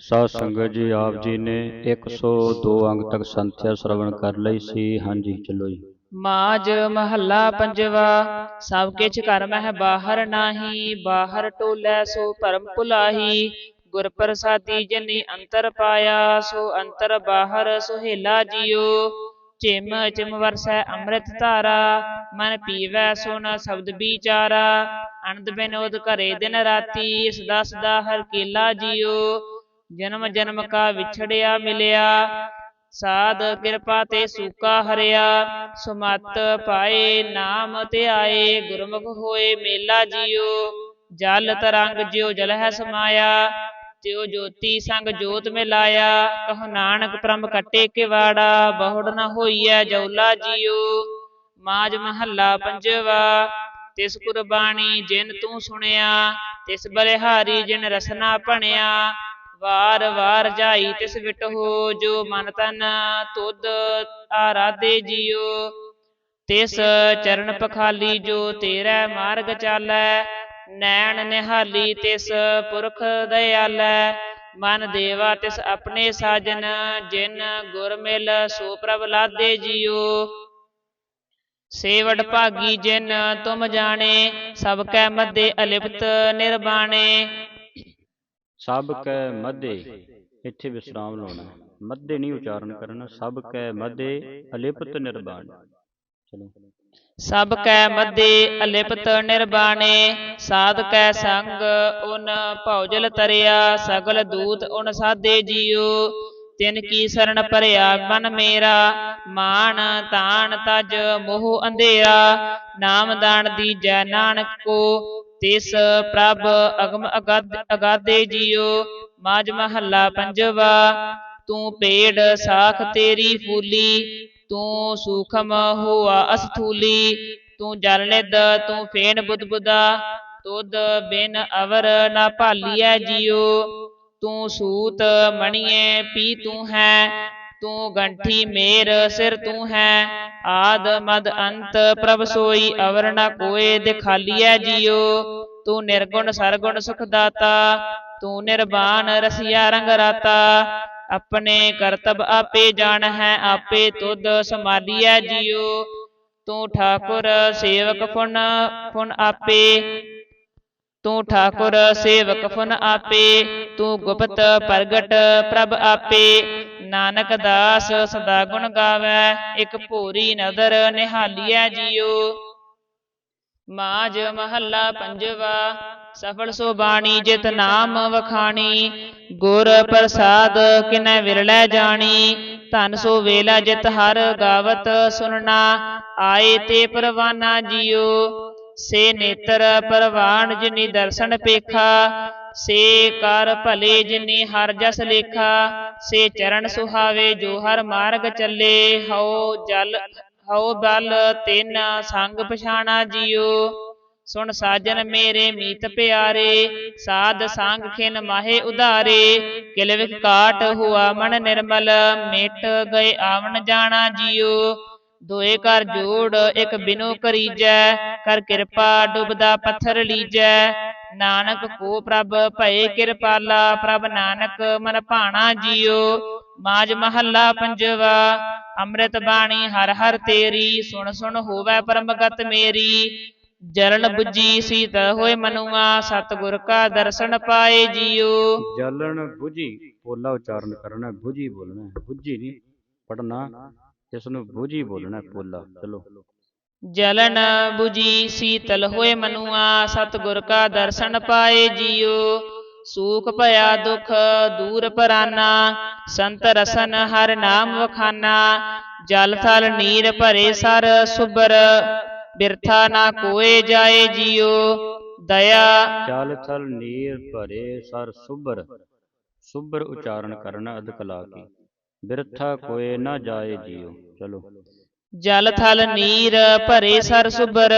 ਸਾਧ ਸੰਗਤ ਜੀ, ਆਪ ਜੀ ਨੇ 102 ਅੰਗ ਤੱਕ ਸੰਥਿਆ ਸ਼ਰਵਣ ਕਰ ਲਈ ਸੀ। ਹਾਂਜੀ, ਚਲੋ ਜੀ। ਮਾਜ ਮਹੱਲਾ ਪੰਜਵਾ, ਸਭ ਕਿਛ ਕਰ ਮਹਿ ਬਾਹਰ ਨਾਹੀ, ਬਾਹਰ ਟੋਲੇ ਸੋ ਭਰਮ ਭੁਲਾਹੀ। ਗੁਰ ਪ੍ਰਸਾਦੀ ਜਨੀ ਅੰਤਰ ਪਾਇਆ, ਸੋ ਅੰਤਰ ਬਾਹਰ ਸੁਹੇਲਾ ਜਿਉ ਚਿਮ ਚਿਮ ਵਰਸੈ ਅੰਮ੍ਰਿਤ ਧਾਰਾ, ਮਨ ਪੀਵੈ ਸੁਨ ਸ਼ਬਦ ਵਿਚਾਰਾ। ਅਨੰਦ ਬਿਨੋਦ ਘਰੇ ਦਿਨ ਰਾਤੀ, ਸਦਾ ਸਦਾ ਹਰ ਕੀਲਾ ਜਿਉ ਜਨਮ ਜਨਮ ਕਾ ਵਿਛੜਿਆ ਮਿਲਿਆ। ਸਾਧ ਕਿਰਪਾ ਤੇ ਸੂਕਾ ਹਰਿਆ। ਸੁਮਤ ਪਾਏ ਨਾਮ ਤੇ ਆਏ। ਗੁਰਮੁਖ ਹੋਏ ਮੇਲਾ ਜਿਉ ਜਲ ਤਰੰਗ ਜਿਉ ਜਲ ਹੈ ਸਮਾਇਆ। ਤਿਉ ਜੋਤੀ ਸੰਗ ਜੋਤ ਮਿਲਾਇਆ। ਕਹੋ ਨਾਨਕ ਪ੍ਰਮ ਕੱਟੇ ਕਿਵਾੜਾ। ਬਹੁੜ ਨ ਹੋਈਐ ਜੌਲਾ ਜਿਉ ਮਾਜ ਮਹੱਲਾ ਪੰਜਵਾ। ਤਿਸ ਕੁਰਬਾਨੀ ਜਿਨ ਤੂੰ ਸੁਣਿਆ। ਤਿਸ ਬਲਿਹਾਰੀ ਜਿਨ ਰਸਨਾ ਭਣਿਆ। ਵਾਰ ਵਾਰ ਜਾਈ ਤਿਸ ਵਿਟ ਹੋ ਜੋ ਮਨ ਤਨ ਤੁਧ ਆਰਾਧੇ ਜਿਉ ਤਿਸ ਚਰਨ ਪਖਾਲੀ ਜੋ ਤੇਰਾ ਮਾਰਗ ਚਾਲੈ, ਨੈਣ ਨਿਹਾਲੀ ਤਿਸ ਪੁਰਖ ਦਇਆਲੈ। ਮਨ ਦੇਵਾ ਤਿਸ ਆਪਣੇ ਸਾਜਨ, ਜਿਨ ਗੁਰ ਮਿਲ ਸੋ ਪ੍ਰਭ ਲਾਦੇ ਜਿਉ ਸੇਵੜ ਭਾਗੀ ਜਿਨ ਤੁਮ ਜਾਣੇ, ਸਭ ਕੈ ਮਧੇ ਅਲਿਪਤ ਨਿਰਬਾਣੇ। ਸਭ ਕੈ ਮਧੇ ਇੱਥੇ ਵਿਸਰਾਮ ਲਾਉਣਾ। ਮਧੇ ਨਹੀਂ ਉਚਾਰਨ ਕਰਨਾ ਸਭ ਕੈ ਮਧੇ ਅਲਿਪਤ ਨਿਰਵਾਣ ਚਲੋ। ਸਭ ਕੈ ਮਧੇ ਅਲਿਪਤ ਨਿਰਬਾਣੇ ਸਾਧ ਕੈ ਸੰਗ ਉਨ ਭੌਜਲ ਤਰਿਆ ਸਗਲ ਦੂਤ ਉਨ ਸਾਧੇ ਜਿਉ। ਤਿਨ ਕੀ ਸਰਣ ਭਰਿਆ ਮਨ ਮੇਰਾ ਮਾਨ ਤਾਣ ਤਜ ਮੋਹ ਅੰਧੇਰਾ। ਨਾਮ ਦਾਨ ਦੀਜੈ ਨਾਨਕ ਕੋ ਤਿਸ ਪ੍ਰਭ ਅਗਮ ਅਗਾਧ ਅਗਾਧੇ ਜਿਉ ਮਾਜ ਮਹੱਲਾ ਪੰਜਵਾ, ਤੂੰ ਪੇੜ ਸਾਖ ਤੇਰੀ ਫੂਲੀ, ਤੂੰ ਸੂਖਮ ਹੋਆ ਅਸਥੂਲੀ, ਤੂੰ ਜਲ ਨਿਧ, ਤੂੰ ਫੇਨ ਬੁਦਬੁਦਾ ਬੁੱਧਾ ਤੁਧ ਬਿਨ ਅਵਰ ਨਾ ਭਾਲੀਐ ਜਿਉ ਤੂੰ ਸੂਤ ਮਣੀਏ ਪੀ ਤੂੰ ਹੈ, ਤੂੰ ਗੰਠੀ ਮੇਰ ਸਿਰ ਤੂੰ ਹੈ ਆਦ ਮਦ ਅੰਤ ਪ੍ਰਭ ਸੋਈ ਅਵਰ ਨਾ ਕੋਏ ਦਿਖਾਲੀਐ ਜਿਉ ਤੂੰ ਨਿਰਗੁਣ ਸਰਗੁਣ ਸੁਖ ਦਾਤਾ ਤੂੰ ਨਿਰਵਾਨ ਰਸਿਆ ਰੰਗ ਰਾਤਾ। ਆਪਣੇ ਕਰਤਬ ਆਪੇ ਜਾਣ ਹੈ, ਆਪੇ ਤੁਧ ਸਮਾਲੀਐ ਜਿਉ ਤੂੰ ਠਾਕੁਰ ਸੇਵਕ ਫੁਨ ਫੁਨ ਆਪੇ। ਤੂੰ ਠਾਕੁਰ ਸੇਵਕ ਫੁਨ ਆਪੇ, ਤੂੰ ਗੁਪਤ ਪ੍ਰਗਟ ਪ੍ਰਭ ਆਪੇ। ਨਾਨਕ ਦਾਸ ਸਦਾ ਗੁਣ ਗਾਵੈ ਇਕ ਭੂਰੀ ਨਦਰ ਨਿਹਾਲੀਐ ਜਿਉ ਮਾਜ ਮਹੱਲਾ ਪੰਜਵਾ ਸਫਲ ਸੋ ਬਾਣੀ ਜਿਤ ਨਾਮ ਵਖਾਣੀ। ਗੁਰ ਪ੍ਰਸਾਦ ਕਿਨੈ ਵਿਰਲੇ ਜਾਣੀ। ਧਨ ਸੋ ਵੇਲਾ ਜਿਤ ਹਰ ਗਾਵਤ ਸੁਨਣਾ ਆਏ ਤੇ ਪਰਵਾਨਾ ਜਿਉ ਸੇ ਨੇਤਰ ਪਰਵਾਨ ਜਿਨੀ ਦਰਸ਼ਨ ਪੇਖਾ। ਸੇ ਕਰ ਭਲੇ ਜਿਨੀ ਹਰ ਜਸ ਲੇਖਾ। ਸੇ ਚਰਨ ਸੁਹਾਵੇ, ਜੋ ਹਰ ਮਾਰਗ ਚੱਲੇ, ਹਉ ਜਲ, ਹਉ ਬਲ, ਤਿਨ ਸੰਗ ਪਛਾਣਾ ਜਿਉ ਸੁਣ ਸਾਜਨ ਮੇਰੇ ਮੀਤ ਪਿਆਰੇ, ਸਾਧ ਸੰਗ ਖਿਨ ਮਾਹੇ ਉਧਾਰੇ। ਕਿਲਵਿਖ ਕਾਟ ਹੁਆ ਮਨ ਨਿਰਮਲ, ਮਿਟ ਗਏ ਆਵਣ ਜਾਣਾ ਜਿਉ ਦੋਏ ਕਰ ਜੋੜ, ਇਕ ਬਿਨੋ ਕਰੀਜੈ ਕਰ ਕਿਰਪਾ ਡੁਬਦਾ ਪੱਥਰ ਲੀਜੈ। ਨਾਨਕ ਕੋ ਪ੍ਰਭ ਭਏ ਕਿਰਪਾਲਾ, ਪ੍ਰਭ ਨਾਨਕ ਮਨ ਭਾਣਾ ਜੀਉ ਮਾਜ ਮਹੱਲਾ ਪੰਜਵਾ, ਅੰਮ੍ਰਿਤ ਬਾਣੀ ਹਰ ਹਰ ਤੇਰੀ, ਸੁਣ ਸੁਣ ਹੋਵੇ ਪਰਮਗਤ ਮੇਰੀ। ਜਲਨ 부ਜੀ ਸੀਤ ਹੋਏ ਮਨੁਆ, ਸਤਗੁਰ ਕਾ ਦਰਸ਼ਨ ਪਾਏ ਜੀਉ ਜਲਣ 부ਜੀ ਪੋਲਾ ਉਚਾਰਨ ਕਰਨਾ 부ਜੀ ਬੋਲਣਾ 부ਜੀ ਨਹੀਂ ਪੜਨਾ ਇਸ ਨੂੰ 부ਜੀ ਬੋਲਣਾ, ਪੋਲਾ, ਚਲੋ। ਜਲਨ 부ਜੀ ਸੀਤਲ ਹੋਏ ਮਨੁਆ, ਸਤਿਗੁਰ ਕਾ ਦਰਸ਼ਨ ਪਾਏ ਜਿਉ ਸੂਖ ਭਇਆ ਦੁਖ ਦੂਰ ਪਰਾਨਾ, ਸੰਤ ਰਸਨ ਹਰ ਨਾਮ ਵਖਾਨਾ। ਜਲ ਥਲ ਨੀਰ ਭਰੇ ਸਰ ਸੁਬਰ ਬਿਰਥਾ ਨਾ ਕੋਏ ਜਾਏ ਜਿਉ ਦਇਆ ਜਲ ਥਲ ਨੀਰ ਭਰੇ ਸਰ ਸੁਬਰ ਸੁਬਰ ਉਚਾਰਨ ਕਰਨਾ ਅਧਿਕ ਲਾ ਬਿਰਥਾ ਕੋਏ ਨਾ ਜਾਏ ਜੀਉ ਚਲੋ। ਜਲ ਥਲ ਨੀਰ ਭਰੇ ਸਰ ਸੁਬਰ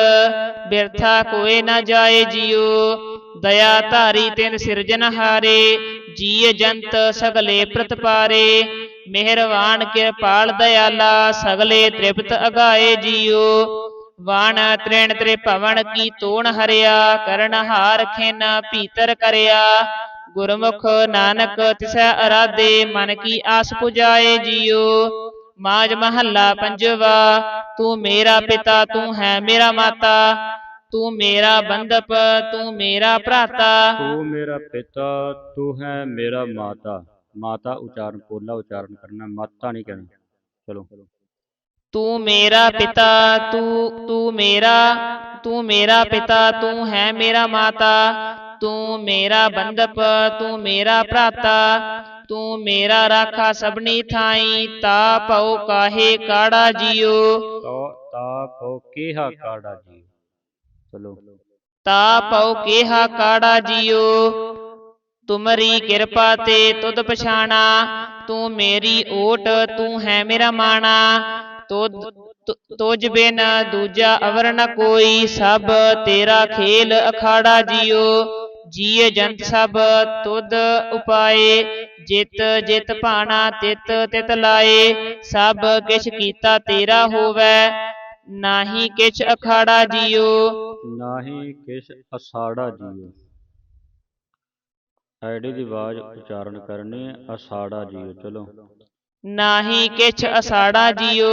ਬਿਰਥਾ ਕੋਏ ਨਾ ਜਾਏ ਜਿਉ। ਦਇਆ ਧਾਰੀ ਤਿਨ ਸਿਰਜਨਹਾਰੇ ਜੀਅ ਜੰਤ ਸਗਲੇ ਪ੍ਰਤਪਾਰੇ ਮਿਹਰਵਾਨ ਕਿਰਪਾਲ ਦਇਆਲਾ ਸਗਲੇ ਤ੍ਰਿਪਤ ਅਗਾਏ ਜਿਉ। ਵਾਣ ਤ੍ਰਿਣ ਤ੍ਰਿ ਭਵਨ ਕੀ ਤੋਣ ਹਰਿਆ ਕਰਨ ਹਾਰ ਖਿਨ ਭੀਤਰ ਕਰਿਆ। ਗੁਰਮੁਖ ਨਾਨਕ ਤਿਸੈ ਅਰਾਧੇ ਮਨ ਕੀ ਆਸ ਪੁਜਾਏ ਜੀਓ ਮਾਜ ਮਹੱਲਾ ਪੰਜਵਾ ਤੂੰ ਮੇਰਾ ਪਿਤਾ ਤੂੰ ਹੈ ਮੇਰਾ ਮਾਤਾ ਤੂੰ ਮੇਰਾ ਬੰਧਪ ਤੂੰ ਮੇਰਾ ਭਰਾਤਾ ਤੂੰ ਮੇਰਾ ਪਿਤਾ ਤੂੰ ਹੈ ਮੇਰਾ ਮਾਤਾ ਮਾਤਾ ਉਚਾਰਨ ਪੋਲਾ ਉਚਾਰਨ ਕਰਨਾ ਮਾਤਾ ਨਹੀਂ ਕਹਿਣਾ ਚਲੋ ਤੂੰ ਮੇਰਾ ਪਿਤਾ ਤੂੰ ਤੂੰ ਮੇਰਾ ਤੂੰ ਮੇਰਾ ਪਿਤਾ ਤੂੰ ਹੈ ਮੇਰਾ ਮਾਤਾ ਤੂੰ ਮੇਰਾ ਬੰਧਪ ਤੂੰ ਮੇਰਾ ਭਰਾਤਾ ਤੂੰ ਮੇਰਾ ਰਾਖਾ ਸਭਨੀ ਥਾਈ ਤਾ ਪਉ ਕਾਹੇ ਕਾੜਾ ਜੀਓ। ਤਾ ਤਾ ਕੋ ਕਿਹਾ ਕਾੜਾ ਜੀ ਚਲੋ। ਤਾ ਪਉ ਕੇਹਾ ਕਾੜਾ ਜੀਓ। ਤੁਮਰੀ ਕਿਰਪਾ ਤੇ ਤੁਧ ਪਛਾਣਾ ਤੂੰ ਮੇਰੀ ਓਟ ਤੂੰ ਹੈ ਮੇਰਾ ਮਾਣਾ। ਤੁਧ ਤੁ- ਤੁਝ ਬਿਨ ਦੂਜਾ ਅਵਰ ਨ ਕੋਈ ਸਭ ਤੇਰਾ ਖੇਲ ਅਖਾੜਾ ਜੀਓ। ਜੀਏ ਜੰਤ ਸਭ ਤੁਧ ਉਪਾਏ ਜਿਤ ਜਿਤ ਭਾਣਾ ਤਿਤ ਤਿਤ ਲਾਏ ਸਭ ਕਿਛ ਕੀਤਾ ਤੇਰਾ ਹੋਵੇ ਨਾਹੀ ਕਿਛ ਅਖਾੜਾ ਜੀਓ। ਨਾਹੀ ਕਿਸ ਅਸਾੜਾ ਜੀਓ। ਐਡੀ ਦੀ ਆਵਾਜ਼ ਉਚਾਰਨ ਕਰਨੀ ਹੈ ਅਸਾੜਾ ਜੀਓ ਚਲੋ। ਨਾਹੀ ਕਿਛ ਅਸਾੜਾ ਜੀਓ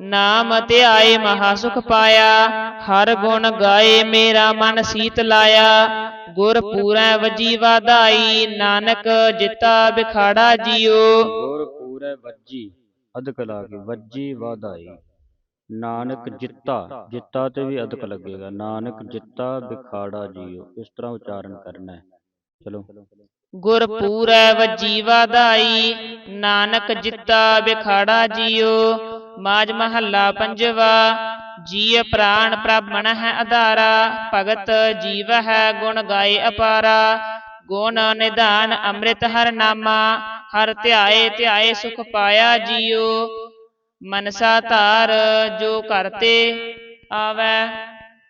ਨਾਮ ਧਿਆਏ ਮਹਾ ਸੁਖ ਪਾਇਆ ਹਰ ਗੁਣ ਗਾਏ ਮੇਰਾ ਮਨ ਸੀਤ ਲਾਇਆ। ਗੁਰ ਪੂਰੈ ਵਜੀ ਵਾਧਾਈ ਨਾਨਕ ਜਿਤਾ ਬਿਖਾੜਾ ਜੀਓ। ਗੁਰ ਪੂਰੇ ਵੱਜੀ ਅਦਕ ਲਾ ਕੇ ਵੱਜੀ ਵਾਧਾਈ। ਨਾਨਕ ਜਿੱਤਾ ਜਿੱਤਾ ਤੇ ਵੀ ਅਦਕ ਲੱਗੇਗਾ। ਨਾਨਕ ਜਿੱਤਾ ਬਿਖਾੜਾ ਜੀਓ। ਇਸ ਤਰ੍ਹਾਂ ਉਚਾਰਨ ਕਰਨਾ ਹੈ। ਚਲੋ। ਗੁਰ ਪੂਰੈ ਵਜੀ ਵਾਧਾਈ ਨਾਨਕ ਜਿਤਾ ਬਿਖਾੜਾ ਜੀਓ। ਮਾਜ ਮਹੱਲਾ ਪੰਜਵਾ। ਜੀਅ ਪ੍ਰਾਣ ਪ੍ਰਭ ਹੈ ਆਧਾਰਾ ਭਗਤ ਜੀਵ ਹੈ ਗੁਣ ਗਾਏ ਅਪਾਰਾ। ਗੁਣ ਨਿਧਾਨ ਅੰਮ੍ਰਿਤ ਹਰ ਨਾਮਾ, ਹਰ ਧਿਆਏ ਧਿਆਏ ਸੁਖ ਪਾਇਆ ਜੀਓ ਮਨਸਾ ਧਾਰ ਜੋ ਕਰਤੇ ਆਵੈ,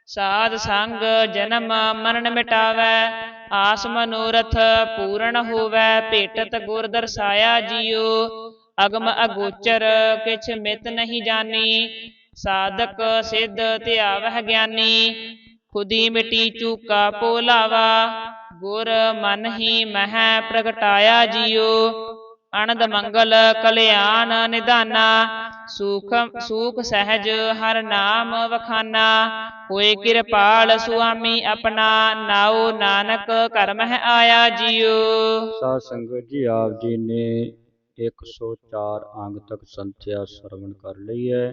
ਸਾਧ ਸੰਗ ਜਨਮ ਮਰਨ ਮਿਟਾਵੈ। ਆਸ ਮਨੋਰਥ ਪੂਰਨ ਹੋਵੈ, ਭੇਟਤ ਗੁਰ ਦਰਸਾਇਆ ਜੀਓ ਅਗਮ ਅਗੋਚਰ ਕਿਛ ਮਿਤ ਨਹੀਂ ਜਾਣੀ। ਸਾਧਕ ਸਿੱਧ ਧਿਆਵਹਿ ਗਿਆਨੀ, ਖੁਦੀ ਮਿਟੀ ਚੂਕਾ ਪੋਲਾਵਾ ਗੁਰ ਮਨ ਹੀ ਮਹਿ ਪ੍ਰਗਟਾਇਆ ਜੀਓ। ਅਨੰਦ ਮੰਗਲ ਕਲਿਆਣ ਨਿਧਾਨਾ, ਸੂਖ ਸੂਖ ਸਹਿਜ ਹਰ ਨਾਮ ਵਖਾਨਾ। ਹੋਏ ਕਿਰਪਾਲ ਸੁਆਮੀ ਆਪਣਾ, ਨਾਉ ਨਾਨਕ ਕਰਮ ਹੈ ਆਇਆ ਜੀਓ। ਸਾਧ ਸੰਗਤ ਜੀ, ਆਪ ਜੀ ਨੇ 104 ਅੰਗ ਤੱਕ ਸੰਥਿਆ ਸਰਵਣ ਕਰ ਲਈ ਹੈ।